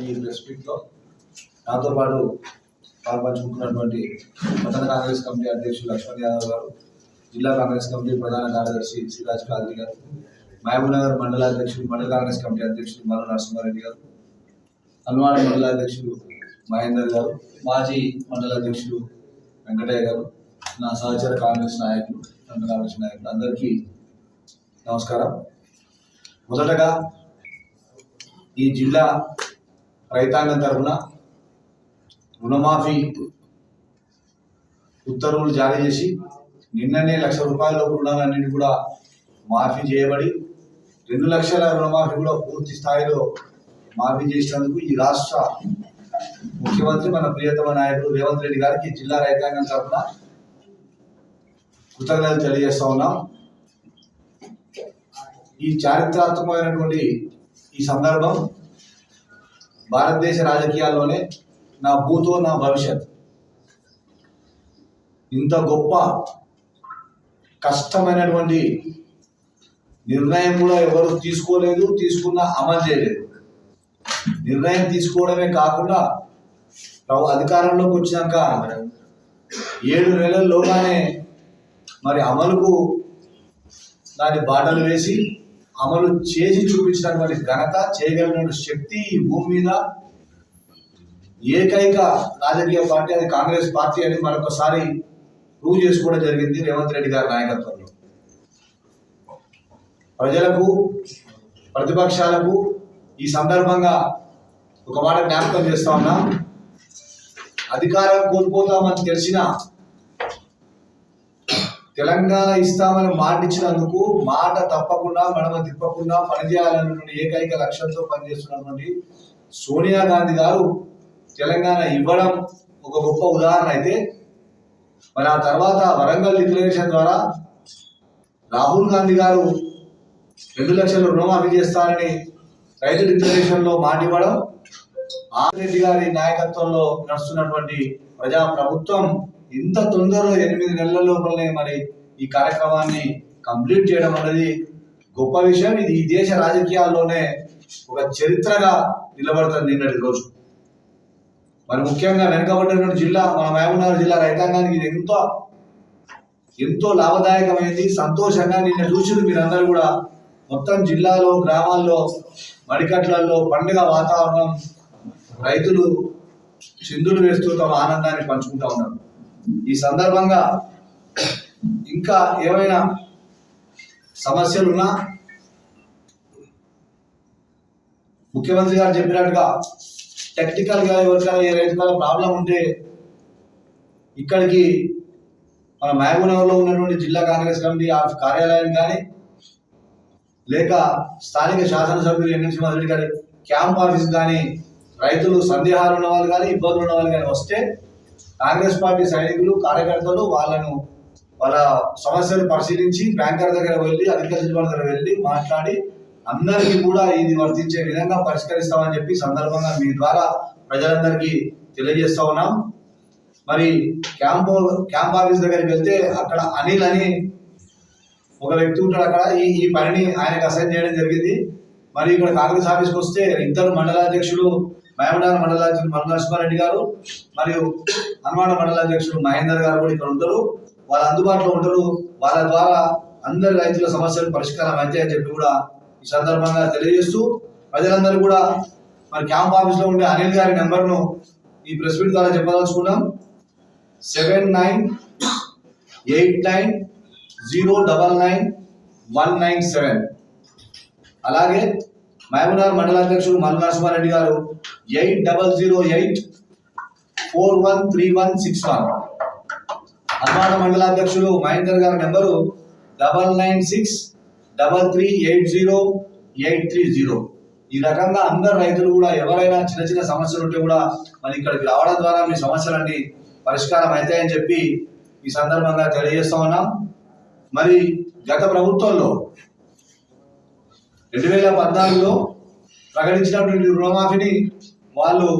ఈ ప్రెస్ మీట్లో నాతో పాటు పాల్పంచుకుంటున్నటువంటి పట్టణ కాంగ్రెస్ కమిటీ అధ్యక్షులు లక్ష్మణ్ యాదవ్ గారు జిల్లా కాంగ్రెస్ కమిటీ ప్రధాన కార్యదర్శి సిరాజ్ కాదరి గారు మహబూబ్నగర్ మండల అధ్యక్షులు మండల కాంగ్రెస్ కమిటీ అధ్యక్షులు మరో నరసింహారెడ్డి గారు హనుమాన మండల అధ్యక్షులు మహేందర్ గారు మాజీ మండల అధ్యక్షులు వెంకటయ్య గారు నా సహచర కాంగ్రెస్ నాయకులు మండల కాంగ్రెస్ నాయకులు అందరికీ నమస్కారం. మొదటగా ఈ జిల్లా రైతాంగం తరఫున రుణమాఫీ ఉత్తర్వులు జారీ చేసి నిన్ననే లక్ష రూపాయల రుణాలన్నింటి కూడా మాఫీ చేయబడి రెండు లక్షల రుణమాఫీ కూడా పూర్తి స్థాయిలో మాఫీ చేసినందుకు ఈ రాష్ట్ర ముఖ్యమంత్రి మన ప్రియతమ నాయకుడు రేవంత్ రెడ్డి గారికి జిల్లా రైతాంగం తరఫున కృతజ్ఞతలు తెలియజేస్తా ఉన్నాం. ఈ చారిత్రాత్మకమైనటువంటి ఈ సందర్భం భారతదేశ రాజకీయాల్లోనే నా భూతో నా భవిష్యత్. ఇంత గొప్ప కష్టమైనటువంటి నిర్ణయం కూడా ఎవరు తీసుకోలేదు తీసుకున్న అమలు చేయలేదు. నిర్ణయం తీసుకోవడమే కాకుండా ప్రభు అధికారంలోకి వచ్చినాక ఏడు నెలల్లోగానే మరి అమలుకు దాని బాటలు వేసి అమలు చేసి చూపించినటువంటి ఘనత చేయగలిగిన శక్తి ఈ భూమి మీద. ఏకైక రాజకీయ పార్టీ అది కాంగ్రెస్ పార్టీ అని మరొకసారి ప్రూవ్ చేసుకోవడం జరిగింది రేవంత్ రెడ్డి గారి నాయకత్వంలో. ప్రజలకు ప్రతిపక్షాలకు ఈ సందర్భంగా ఒక మాట జ్ఞాపకం చేస్తా ఉన్నా. అధికారం కోల్పోతామని తెలిసిన తెలంగాణ ఇస్తామని మాట ఇచ్చినందుకు మాట తప్పకుండా మడమ తిప్పకుండా పనిచేయాలన్నటువంటి ఏకైక లక్ష్యంతో పనిచేస్తున్నటువంటి సోనియా గాంధీ గారు తెలంగాణ ఇవ్వడం ఒక గొప్ప ఉదాహరణ అయితే. మరి ఆ తర్వాత వరంగల్ డిక్లరేషన్ ద్వారా రాహుల్ గాంధీ గారు రెండు లక్షల రుణమాఫీ చేస్తారని రైతు డిక్లరేషన్లో మాట ఇవ్వడం రెడ్డి గారి నాయకత్వంలో నడుస్తున్నటువంటి ప్రజా ప్రభుత్వం ఇంత తొందరలో ఎనిమిది నెలల లోపలనే మరి ఈ కార్యక్రమాన్ని కంప్లీట్ చేయడం అనేది గొప్ప విషయం. ఇది ఈ దేశ రాజకీయాల్లోనే ఒక చరిత్రగా నిలబడుతుంది నిన్నటి రోజు మరి ముఖ్యంగా వెనుకబడినటువంటి జిల్లా మన మహబూబ్నగర్ జిల్లా రైతాంగానికి ఇది ఎంతో ఎంతో లాభదాయకమైంది సంతోషంగా నిన్న చూసింది మీరందరూ కూడా. మొత్తం జిల్లాలో గ్రామాల్లో మడికట్లలో పండుగ వాతావరణం రైతులు చిందులు వేస్తూ తమ ఆనందాన్ని పంచుకుంటా ఉన్నారు. ఈ సందర్భంగా ఇంకా ఏమైనా సమస్యలున్నా ముఖ్యమంత్రి గారు చెప్పినట్టుగా టెక్నికల్గా ఎవరికైనా ఏ రైతుల ప్రాబ్లం ఉంటే ఇక్కడికి మన మహబూబ్నగర్లో ఉన్నటువంటి జిల్లా కాంగ్రెస్ కమిటీ ఆఫ్ కార్యాలయం కానీ లేక స్థానిక శాసనసభ్యులు ఎన్ఎంసీ మధురెడ్డి గారి క్యాంప్ ఆఫీస్ కానీ రైతులు సందేహాలు ఉన్న వాళ్ళు కానీ ఇబ్బందులు ఉన్న వాళ్ళు కానీ వస్తే కాంగ్రెస్ పార్టీ సైనికులు కార్యకర్తలు వాళ్ళను వాళ్ళ సమస్యలు పరిశీలించి బ్యాంకర్ దగ్గర వెళ్ళి అగ్రికల్చర్ డిపార్ట్మెంట్ దగ్గర వెళ్ళి మాట్లాడి అందరికీ కూడా ఇది వర్తించే విధంగా పరిష్కరిస్తామని చెప్పి సందర్భంగా మీ ద్వారా ప్రజలందరికీ తెలియజేస్తా ఉన్నాం. మరి క్యాంప్ క్యాంప్ ఆఫీస్ దగ్గరికి వెళ్తే అక్కడ అనిల్ అని ఒక వ్యక్తి ఉంటాడు అక్కడ. ఈ ఈ పనిని ఆయనకు అసైన్ చేయడం జరిగింది. మరి ఇక్కడ కాంగ్రెస్ ఆఫీస్కి వస్తే ఇద్దరు మండలాధ్యక్షులు మహమూడాల మండలాధ్యక్షుడు మల్లు గారు మరియు హనుమాన మండలాధ్యక్షుడు మహేందర్ గారు కూడా ఇక్కడ ఉంటారు. వాళ్ళ అందుబాటులో ఉంటారు. వాళ్ళ ద్వారా అందరి రైతుల సమస్యలు పరిష్కారం అయితే అని చెప్పి కూడా ఈ సందర్భంగా తెలియజేస్తూ ప్రజలందరూ కూడా మరి క్యాంప్ ఆఫీస్లో ఉండే అనిల్ గారి నెంబర్ను ఈ ప్రెస్ మీట్ ద్వారా చెప్పదలుచుకున్నాం. Seven nine eight nine zero double nine one nine seven. అలాగే Mahabubnagar మండలాధ్యక్షుడు Mallu garu eight double zero eight four one three one six one. హనుమాన మండలాధ్యక్షుడు మహేందర్ గారి number double nine six double three eight zero eight three zero. ఈ రకంగా అందరు రైతులు కూడా ఎవరైనా చిన్న చిన్న సమస్యలు ఉంటే కూడా మరి ఇక్కడికి రావడం ద్వారా మీ సమస్యలన్నీ పరిష్కారం అవుతాయని చెప్పి ఈ సందర్భంగా తెలియజేస్తా ఉన్నాం. మరి గత ప్రభుత్వంలో రెండు వేల పద్నాలుగులో ప్రకటించినటువంటి రుణమాఫీని వాళ్ళు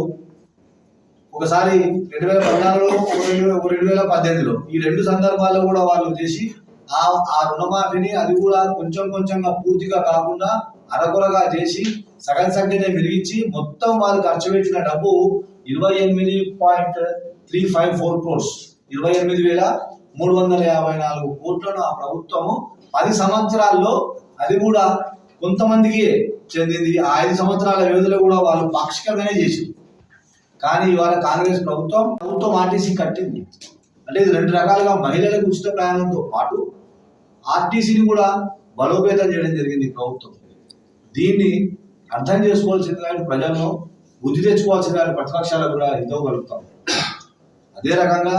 ఒకసారి రెండు వేల పద్నాలుగులో ఒక రెండు ఒక రెండు వేల పద్దెనిమిదిలో ఈ రెండు సందర్భాల్లో కూడా వాళ్ళు చేసి ఆ ఆ రుణమాఫీని అది కూడా కొంచెం కొంచెంగా పూర్తిగా కాకుండా అరకొరగా చేసి సగం సంఖ్యనే విరిగించి మొత్తం వాళ్ళు ఖర్చు పెట్టిన డబ్బు ఇరవై ఎనిమిది point three five four crores. ఇరవై ఎనిమిది వేల మూడు వందల యాభై నాలుగు కోట్లను ఆ ప్రభుత్వము పది సంవత్సరాల్లో అది కూడా కొంతమందికి చెందింది. ఆ ఐదు సంవత్సరాల వ్యవధిలో కూడా వాళ్ళు పాక్షికంగానే చేసింది. కానీ ఇవాళ కాంగ్రెస్ ప్రభుత్వం ప్రభుత్వం ఆర్టీసీ కట్టింది. అంటే ఇది రెండు రకాలుగా మహిళలకు ఉచిత ప్రయాణంతో పాటు ఆర్టీసీని కూడా బలోపేతం చేయడం జరిగింది ప్రభుత్వం. దీన్ని అర్థం చేసుకోవాల్సిన లాంటి ప్రజలను బుద్ధి తెచ్చుకోవాల్సిన కానీ ప్రతిపక్షాలకు కూడా ఇవ్వగలుగుతాం అదే రకంగా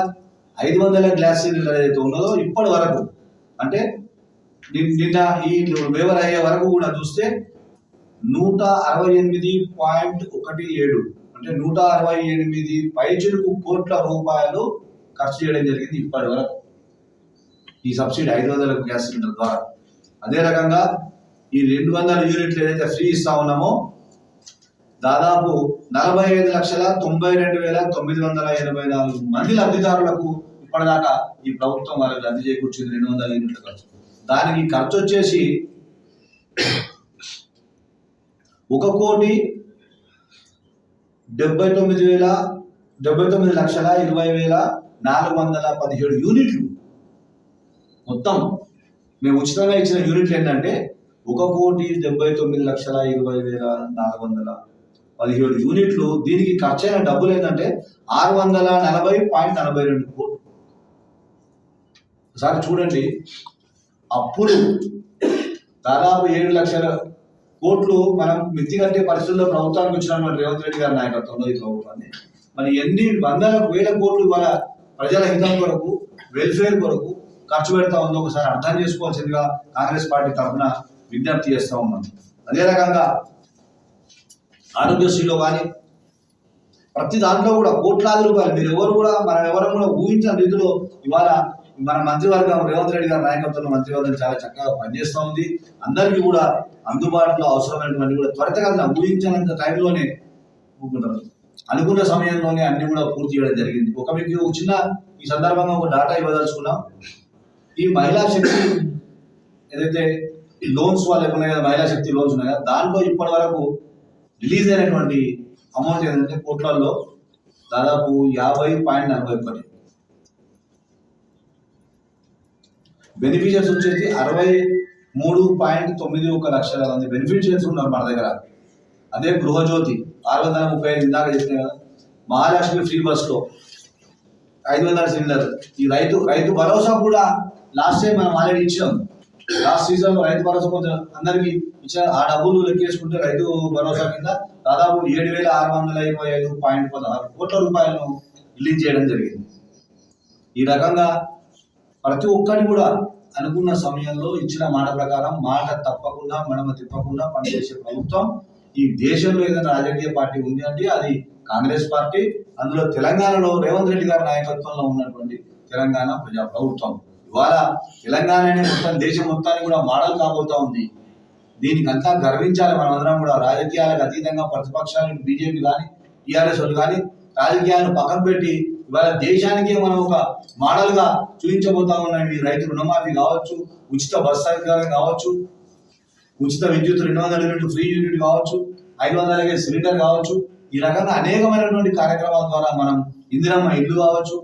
ఐదు వందల గ్లాస్ సిలిండర్ ఏదైతే ఉన్నదో ఇప్పటి వరకు అంటే నిన్న ఈ వేవర్ అయ్యే వరకు కూడా చూస్తే నూట అరవై ఎనిమిది పాయింట్ ఒకటి ఏడు. అంటే నూట అరవై ఎనిమిది పైచిలుకు కోట్ల రూపాయలు ఖర్చు చేయడం జరిగింది ఇప్పటి వరకు. ఈ సబ్సిడీ ఐదు వందల గ్యాస్ సిలిండర్ ద్వారా. అదే రకంగా ఈ రెండు వందల యూనిట్లు ఏదైతే ఫ్రీ ఇస్తా ఉన్నామో దాదాపు నలభై ఐదు లక్షల తొంభై రెండు వేల తొమ్మిది వందల ఎనభై నాలుగు మంది లబ్ధిదారులకు ఇప్పటిదాకా ఈ ప్రభుత్వం వాళ్ళకి లబ్ధి చేకూర్చింది రెండు వందల యూనిట్ల ఖర్చు. దానికి ఖర్చు వచ్చేసి ఒక కోటి డెబ్బై తొమ్మిది వేల డెబ్బై తొమ్మిది లక్షల ఇరవై వేల నాలుగు వందల పదిహేడు యూనిట్లు. మొత్తం మేము ఉచితంగా ఇచ్చిన యూనిట్లు ఏంటంటే ఒక కోటి డెబ్బై తొమ్మిది లక్షల ఇరవై వేల నాలుగు వందల పదిహేడు యూనిట్లు. దీనికి ఖర్చైన డబ్బులు ఏంటంటే ఆరు వందల నలభై పాయింట్ నలభై రెండు కోట్లు. ఒకసారి చూడండి. అప్పుడు దాదాపు ఏడు లక్షల కోట్లు మనం మిత్తి కట్టే పరిస్థితుల్లో ప్రభుత్వానికి వచ్చినటువంటి రేవంత్ రెడ్డి గారి నాయకత్వంలో ఈ ప్రభుత్వాన్ని. మరి ఎన్ని వందల వేల కోట్లు మన ప్రజల హితం కొరకు వెల్ఫేర్ కొరకు ఖర్చు పెడతా ఉందో ఒకసారి అర్థం చేసుకోవాల్సిందిగా కాంగ్రెస్ పార్టీ తరఫున విజ్ఞప్తి చేస్తా ఉన్నాం. అదే రకంగా ఆరోగ్యశ్రీలో కానీ ప్రతి దాంట్లో కూడా కోట్లాది రూపాయలు మీరు ఎవరు కూడా మనం ఎవరు కూడా ఊహించిన రీతిలో ఇవాళ మన మంత్రివర్గం రేవంత్ రెడ్డి గారి నాయకత్వంలో మంత్రివర్గం చాలా చక్కగా పనిచేస్తూ ఉంది. అందరికీ కూడా అందుబాటులో అవసరమైనటువంటి కూడా త్వరితగతిన ఊహించినంత టైంలోనే అనుకున్న సమయంలోనే అన్ని కూడా పూర్తి చేయడం జరిగింది. ఒక మీకు ఒక చిన్న ఈ సందర్భంగా ఒక డాటా ఇవ్వదలుచుకున్నాం. ఈ మహిళా శక్తి ఏదైతే ఈ లోన్స్ వాళ్ళు ఉన్నాయి కదా మహిళా శక్తి లోన్స్ ఉన్నాయి కదా దాంట్లో ఇప్పటి వరకు రిలీజ్ అయినటువంటి అమౌంట్ ఏంటంటే కోట్లలో దాదాపు యాభై పాయింట్ నలభై ఒకటి. బెనిఫిషియర్స్ వచ్చేసి అరవై మూడు పాయింట్ తొమ్మిది ఒక లక్షల మంది బెనిఫిషియర్స్ ఉన్నారు మన దగ్గర. అదే గృహజ్యోతి ఆరు వందల ముప్పై ఐదు ఇందాక చెప్పిన కదా మహాలక్ష్మి ఫ్రీ బస్లో ఐదు వందల సిలిండర్ ఈ రైతు రైతు భరోసా కూడా లాస్ట్ టైం మనం ఆల్రెడీ ఇచ్చాం లాస్ట్ సీజన్ రైతు భరోసా కొంచెం అందరికి ఇచ్చిన ఆ డబ్బులు లెక్కేసుకుంటే రైతు భరోసా కింద దాదాపు ఏడు వేల ఆరు వందల ఇరవై ఐదు పాయింట్ పదహారు కోట్ల రూపాయలను రిలీజ్ చేయడం జరిగింది. ఈ రకంగా ప్రతి ఒక్కరిని కూడా అనుకున్న సమయంలో ఇచ్చిన మాట ప్రకారం మాట తప్పకుండా మనమ తిప్పకుండా పనిచేసే ప్రభుత్వం ఈ దేశంలో ఏదైనా రాజకీయ పార్టీ ఉంది అంటే అది కాంగ్రెస్ పార్టీ అందులో తెలంగాణలో రేవంత్ రెడ్డి గారి నాయకత్వంలో ఉన్నటువంటి తెలంగాణ ప్రజా ప్రభుత్వం. ఇవాళ తెలంగాణనే మొత్తం దేశం మొత్తాన్ని కూడా మోడల్ కాబోతా ఉంది. దీనికంతా గర్వించాలి మనందరం కూడా. రాజకీయాలకు అతీతంగా ప్రతిపక్షాలు బీజేపీ కానీ టీఆర్ఎస్ వాళ్ళు కానీ రాజకీయాలను పక్కన పెట్టి ఇవాళ దేశానికే మనం ఒక మోడల్గా చూపించబోతా ఉన్నాం ఈ రైతు రుణమాఫీ కావచ్చు ఉచిత బస్ సౌకర్యం కావచ్చు ఉచిత విద్యుత్ రెండు వందల యూనిట్ ఫ్రీ యూనిట్ కావచ్చు ఐదు వందలకే సిలిండర్ కావచ్చు. ఈ రకంగా అనేకమైనటువంటి కార్యక్రమాల ద్వారా మనం ఇందిరమ్మ ఇల్లు కావచ్చు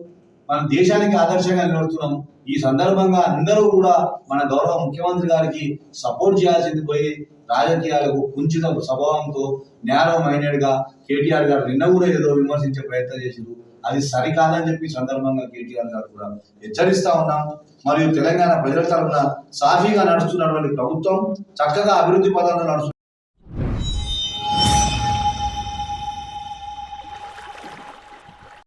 మనం దేశానికి ఆదర్శంగా నిలబడుతున్నాం. ఈ సందర్భంగా అందరూ కూడా మన గౌరవ ముఖ్యమంత్రి గారికి సపోర్ట్ చేయాల్సింది పోయి రాజకీయాలకు కుంచిత స్వభావంతో నేరో మైండెడ్గా కేటీఆర్ గారు నిన్న కూడా ఏదో విమర్శించే ప్రయత్నం చేసిండు అది సరికాదని చెప్పి సందర్భంగా కేటీఆర్ గారు కూడా హెచ్చరిస్తా ఉన్నాం. మరియు తెలంగాణ ప్రజల తరఫున సాఫీగా నడుస్తున్నటువంటి ప్రభుత్వం చక్కగా అభివృద్ధి పదంలో నడుస్తుంది